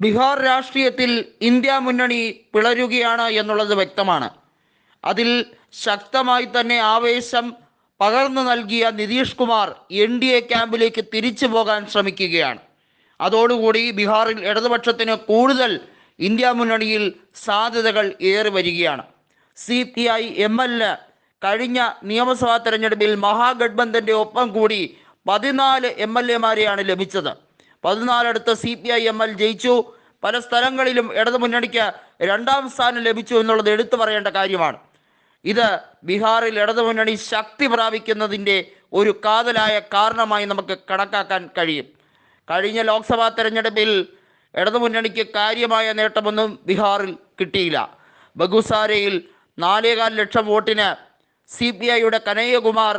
ബീഹാർ രാഷ്ട്രീയത്തിൽ ഇന്ത്യ മുന്നണി പിളരുകയാണ് എന്നുള്ളത് വ്യക്തമാണ്. അതിൽ ശക്തമായി തന്നെ ആവേശം പകർന്നു നൽകിയ Nitish Kumar N D A ക്യാമ്പിലേക്ക് തിരിച്ചു പോകാൻ ശ്രമിക്കുകയാണ്. അതോടുകൂടി ബീഹാറിൽ ഇടതുപക്ഷത്തിന് കൂടുതൽ ഇന്ത്യ മുന്നണിയിൽ സാധ്യതകൾ ഏറി വരികയാണ്. C P I M L A കഴിഞ്ഞ നിയമസഭാ തെരഞ്ഞെടുപ്പിൽ മഹാഗഡ്ബന്ധന്റെ ഒപ്പം കൂടി പതിനാല് എം എൽ എമാരെയാണ് ലഭിച്ചത്. പതിനാലടുത്ത് C P I M L ജയിച്ചു. പല സ്ഥലങ്ങളിലും ഇടതു മുന്നണിക്ക് രണ്ടാം സ്ഥാനം ലഭിച്ചു എന്നുള്ളത് എടുത്തു പറയേണ്ട കാര്യമാണ്. ഇത് ബീഹാറിൽ ഇടതുമുന്നണി ശക്തി പ്രാപിക്കുന്നതിന്റെ ഒരു കാതലായ കാരണമായി നമുക്ക് കണക്കാക്കാൻ കഴിയും. കഴിഞ്ഞ ലോക്സഭാ തെരഞ്ഞെടുപ്പിൽ ഇടതുമുന്നണിക്ക് കാര്യമായ നേട്ടമൊന്നും ബീഹാറിൽ കിട്ടിയില്ല. ബഗുസാരയിൽ നാലേകാൽ ലക്ഷം വോട്ടിന് സി പി ഐയുടെ കനയ്യകുമാർ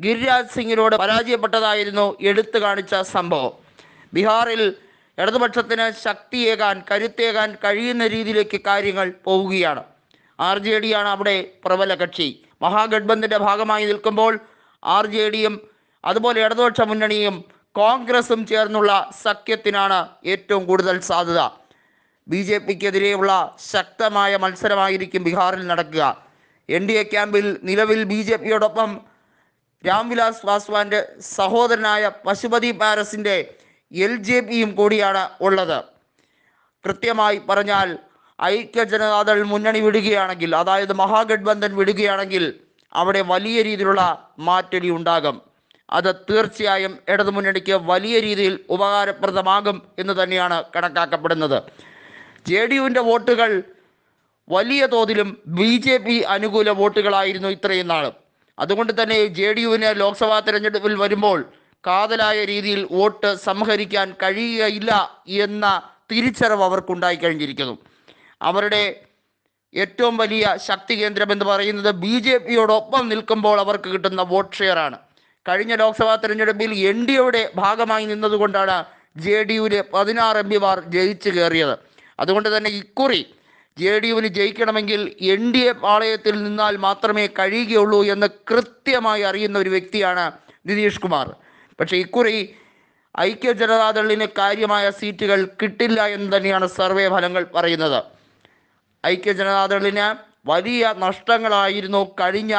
ഗിരിരാജ് സിംഗിനോട് പരാജയപ്പെട്ടതായിരുന്നു എടുത്തു കാണിച്ച സംഭവം. ബീഹാറിൽ ഇടതുപക്ഷത്തിന് ശക്തിയേകാൻ കരുത്തേകാൻ കഴിയുന്ന രീതിയിലേക്ക് കാര്യങ്ങൾ പോവുകയാണ്. ആർ ജെ ഡിയാണ് അവിടെ പ്രബല കക്ഷി. മഹാഗഡ്ബന്ധിന്റെ ഭാഗമായി നിൽക്കുമ്പോൾ ആർ ജെ ഡിയും അതുപോലെ ഇടതുപക്ഷ മുന്നണിയും കോൺഗ്രസും ചേർന്നുള്ള സഖ്യത്തിനാണ് ഏറ്റവും കൂടുതൽ സാധ്യത. ബി ജെ പിക്കെതിരെയുള്ള ശക്തമായ മത്സരമായിരിക്കും ബീഹാറിൽ നടക്കുക. എൻ ഡി എ ക്യാമ്പിൽ നിലവിൽ ബി ജെ പിയോടൊപ്പം രാംവിലാസ് പാസ്വാന്റെ സഹോദരനായ പശുപതി പാരസിന്റെ എൽ ജെ പിയും കൂടിയാണ് ഉള്ളത്. കൃത്യമായി പറഞ്ഞാൽ ഐക്യ ജനതാദൾ മുന്നണി വിടുകയാണെങ്കിൽ അതായത് മഹാഗഡ്ബന്ധൻ വിടുകയാണെങ്കിൽ അവിടെ വലിയ രീതിയിലുള്ള മാറ്റൊലി ഉണ്ടാകും. അത് തീർച്ചയായും ഇടതുമുന്നണിക്ക് വലിയ രീതിയിൽ ഉപകാരപ്രദമാകും എന്ന് തന്നെയാണ് കണക്കാക്കപ്പെടുന്നത്. ജെ ഡി യുവിന്റെ വോട്ടുകൾ വലിയ തോതിലും ബി ജെ പി അനുകൂല വോട്ടുകളായിരുന്നു ഇത്രയും നാളും. അതുകൊണ്ട് തന്നെ ജെ ഡി യുവിന് ലോക്സഭാ തെരഞ്ഞെടുപ്പിൽ വരുമ്പോൾ കാതലായ രീതിയിൽ വോട്ട് സംഹരിക്കാൻ കഴിയുകയില്ല എന്ന തിരിച്ചറിവ് അവർക്കുണ്ടായി കഴിഞ്ഞിരിക്കുന്നു. അവരുടെ ഏറ്റവും വലിയ ശക്തി കേന്ദ്രം എന്ന് പറയുന്നത് ബി ജെ പിയോടൊപ്പം നിൽക്കുമ്പോൾ അവർക്ക് കിട്ടുന്ന വോട്ട് ഷെയറാണ്. കഴിഞ്ഞ ലോക്സഭാ തെരഞ്ഞെടുപ്പിൽ എൻ ഡി എയുടെ ഭാഗമായി നിന്നതുകൊണ്ടാണ് ജെ ഡി യുവിലെ പതിനാറ് എം പിമാർ ജയിച്ചു കയറിയത്. അതുകൊണ്ട് തന്നെ ഇക്കുറി ജെ ഡി യുവിന് ജയിക്കണമെങ്കിൽ എൻ ഡി എ പാളയത്തിൽ നിന്നാൽ മാത്രമേ കഴിയുകയുള്ളൂ എന്ന് കൃത്യമായി അറിയുന്ന ഒരു വ്യക്തിയാണ് നിതീഷ് കുമാർ. പക്ഷേ ഇക്കുറി ഐക്യ ജനതാദളിന് കാര്യമായ സീറ്റുകൾ കിട്ടില്ല എന്ന് തന്നെയാണ് സർവേ ഫലങ്ങൾ പറയുന്നത്. ഐക്യ ജനതാദളിന് വലിയ നഷ്ടങ്ങളായിരുന്നു കഴിഞ്ഞ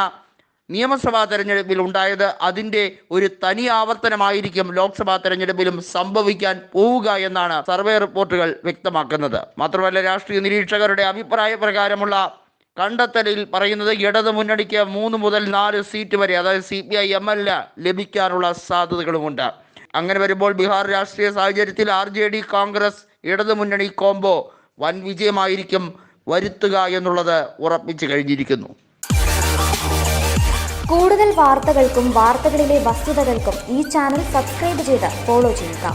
നിയമസഭാ തെരഞ്ഞെടുപ്പിൽ ഉണ്ടായത്. അതിന്റെ ഒരു തനി ആവർത്തനമായിരിക്കും ലോക്സഭാ തെരഞ്ഞെടുപ്പിലും സംഭവിക്കാൻ പോവുക എന്നാണ് സർവേ റിപ്പോർട്ടുകൾ വ്യക്തമാക്കുന്നത്. മാത്രമല്ല രാഷ്ട്രീയ നിരീക്ഷകരുടെ അഭിപ്രായ പ്രകാരമുള്ള കണ്ടെത്തലിൽ പറയുന്നത് ഇടതു മുന്നണിക്ക് മൂന്ന് മുതൽ നാല് സീറ്റ് വരെ അതായത് C P I M L ലഭിക്കാനുള്ള സാധ്യതകളുമുണ്ട്. അങ്ങനെ വരുമ്പോൾ ബീഹാർ രാഷ്ട്രീയ സാഹചര്യത്തിൽ ആർ ജെ ഡി കോൺഗ്രസ് ഇടതു മുന്നണി കോംബോ വൻ വിജയമായിരിക്കും വരുത്തുക എന്നുള്ളത് ഉറപ്പിച്ചു കഴിഞ്ഞിരിക്കുന്നു. കൂടുതൽ വാർത്തകൾക്കും വാർത്തകളിലെ വസ്തുതകൾക്കും ഈ ചാനൽ സബ്സ്ക്രൈബ് ചെയ്ത് ഫോളോ ചെയ്യുക.